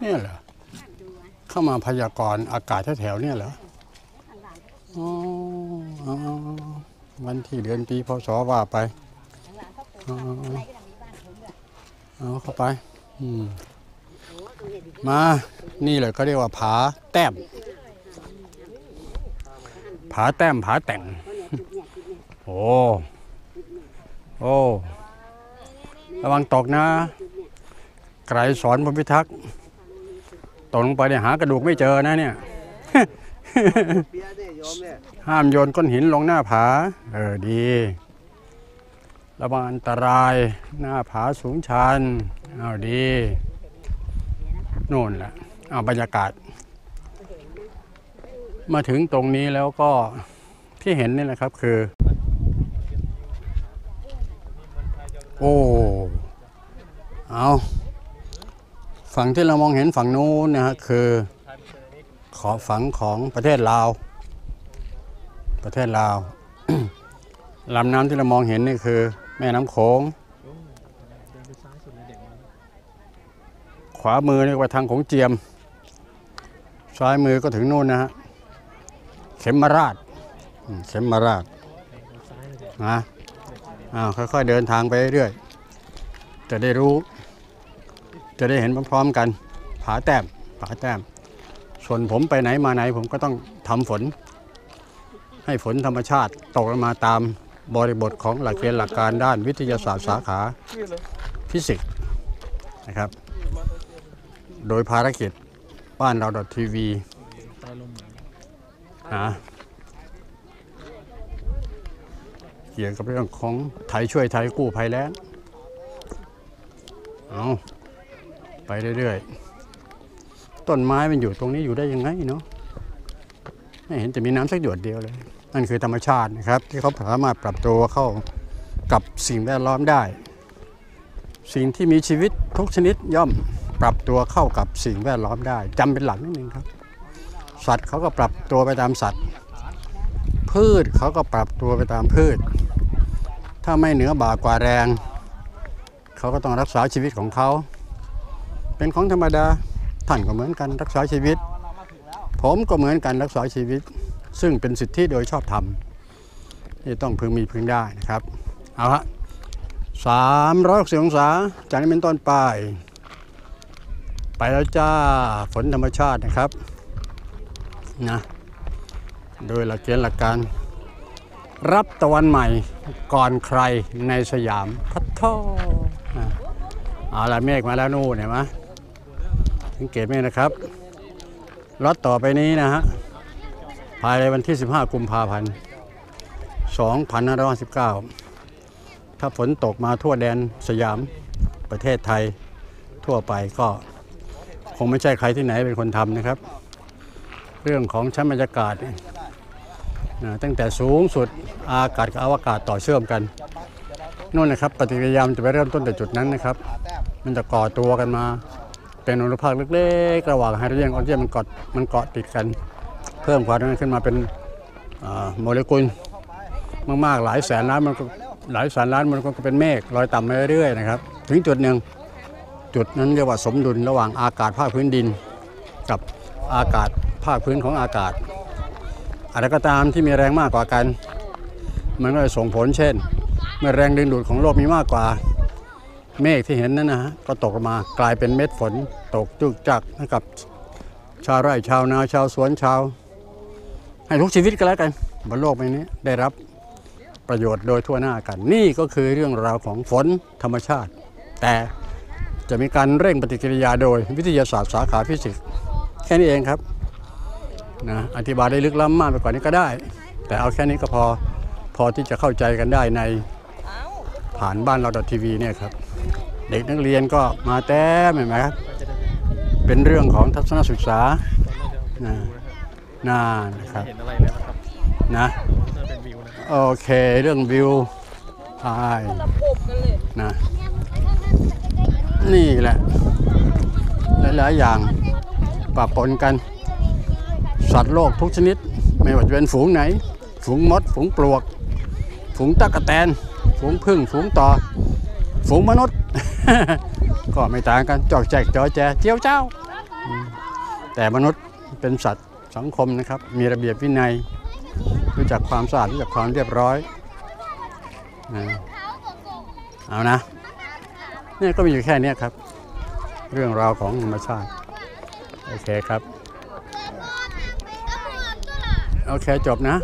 เนี่ยเหรอเข้ามาพยากรณ์อากาศแถวๆเนี่ยเหรออ๋อวันที่เดือนปีพศว่าไปอ๋อเอาเข้าไป อืมมา นี่เลยก็เรียกว่าผาแต้ม ผาแต้มผาแต่ง โอ้ โอ้ ระวังตกนะ ไกรสอนพมพิทักษ์ ตกลงไปเนี่ยหากระดูกไม่เจอนะเนี่ย ห้ามโยนก้อนหินลงหน้าผา เออดีระวังอันตรายหน้าผาสูงชันเอาดีโน่นแหละเอาบรรยากาศ มาถึงตรงนี้แล้วก็ที่เห็นนี่แหละครับคือ โอ้ เอา ฝั่งที่เรามองเห็นฝั่งนู้นนะฮะคือขอฝังของประเทศลาว ประเทศลาวลำน้ำที่เรามองเห็นนี่คือ แม่น้ำโขงขวามือนี่ไปทางของเจียม ซ้ายมือก็ถึงนู่นนะฮะเข็มมาราชเข็มมาราชนะอ้าวค่อยๆเดินทางไปเรื่อยๆจะได้รู้ จะได้เห็นพร้อมๆกัน ผาแต้มผาแต้ม ส่วนผมไปไหนมาไหนผมก็ต้องทำฝน ให้ฝนธรรมชาติตกลงมาตามบริบทของหลักเกณฑ์หลักการด้านวิทยาศาสตร์สาขาฟิสิกส์นะครับ โดยภารกิจบ้านเราทีวีนะเกี่ยวกับเรื่องของไทยช่วยไทยกู้ภัยแล้งเอา ไปเรื่อยๆ ต้นไม้มันอยู่ตรงนี้อยู่ได้ยังไงเนาะไม่เห็นจะมีน้ำสักหยดเดียวเลย นั่นคือธรรมชาตินะครับ ที่เขาสามารถปรับตัวเข้ากับสิ่งแวดล้อมได้ สิ่งที่มีชีวิตทุกชนิดย่อมปรับตัวเข้ากับสิ่งแวดล้อมได้จำเป็นหลักนิดนึงครับ สัตว์เขาก็ปรับตัวไปตามสัตว์ พืชเขาก็ปรับตัวไปตามพืช ถ้าไม่เหนือบ่ากว่าแรง เขาก็ต้องรักษาชีวิตของเขา เป็นของธรรมดาท่านก็เหมือนกันรักษาชีวิต ผมก็เหมือนกันรักษาชีวิต ซึ่งเป็นสิทธิโดยชอบธรรมที่ต้องพึงมีพึงได้นะครับเอาฮะสามร้อยหกสิบองศาจากนี้เป็นต้นไป ไปแล้วจ้าฝนธรรมชาตินะครับนะโดยหลักเกณฑ์หลักการ รับตะวันใหม่ก่อนใครในสยามพัททออะเอาละเมฆมาแล้วนู่นเห็นไหม สังเกตเมนะครับรถต่อไปนี้นะฮะภายในวันที่ 15 กุมภาพันธ์ 2519 ถ้าฝนตกมาทั่วแดนสยามประเทศไทยทั่วไปก็คงไม่ใช่ใครที่ไหนเป็นคนทำนะครับ เรื่องของชั้นบรรยากาศนะตั้งแต่สูงสุดอากาศกับอวกาศต่อเชื่อมกันนู่นนะครับ ปฏิกิริยามจะไปเริ่มต้นแต่จุดนั้นนะครับ มันจะก่อตัวกันมา เป็นอนุภาคเล็กๆ ระหว่างไฮโดรเจนออกซิเจนมันเกาะมันเกาะติดกัน เพิ่มความนั้นขึ้นมาเป็นโมเลกุลมากๆหลายแสนล้านมันก็หลายแสนล้านมันก็เป็นเมฆลอยต่ำไปเรื่อยๆนะครับ ถึงจุดหนึ่งจุดนั้นเรียกว่าสมดุลระหว่างอากาศภาคพื้นดิน กับอากาศภาคพื้นของอากาศ อะไรก็ตามที่มีแรงมากกว่ากัน มันก็จะส่งผลเช่น เมื่อแรงดึงดูดของโลกมีมากกว่า เมฆที่เห็นนั่นนะฮะก็ตกมากลายเป็นเม็ดฝนตกจุกจักให้กับชาวไร่ชาวนาชาวสวนชาว ให้ทุกชีวิตก็แล้วกันบนโลกใบนี้ได้รับประโยชน์โดยทั่วหน้ากัน นี่ก็คือเรื่องราวของฝนธรรมชาติ แต่จะมีการเร่งปฏิกิริยาโดยวิทยาศาสตร์สาขาฟิสิกส์แค่นี้เองครับนะอธิบายได้ลึกล้ำมากไปกว่านี้ก็ได้ แต่เอาแค่นี้ก็พอพอที่จะเข้าใจกันได้ใน ผ่านบ้านเราทีวีเนี่ยครับเด็กนักเรียนก็มาแต้มเห็นไหมครับเป็นเรื่องของทัศนศึกษานะน่านะครับเห็นอะไรแล้วนะครับนะน่าเป็นวิวนะโอเคเรื่องวิวใช่นะนี่แหละ หลายๆอย่างปะปนกัน สัตว์โลกทุกชนิด ไม่ว่าจะเป็นฝูงไหน ฝูงมด ฝูงปลวก ฝูงตะกะแตน ฝูงพึ่งฝูงต่อ ฝูงมนุษย์ ก็ไม่ต่างกันจอกแจกจอแจเจียวเจ้า แต่มนุษย์เป็นสัตว์สังคมนะครับ มีระเบียบวินัย รู้จักความสะอาดรู้จักความเรียบร้อยเอานะเนี่ยก็มีอยู่แค่นี้ครับ เรื่องราวของธรรมชาติ โอเคครับ โอเคจบนะ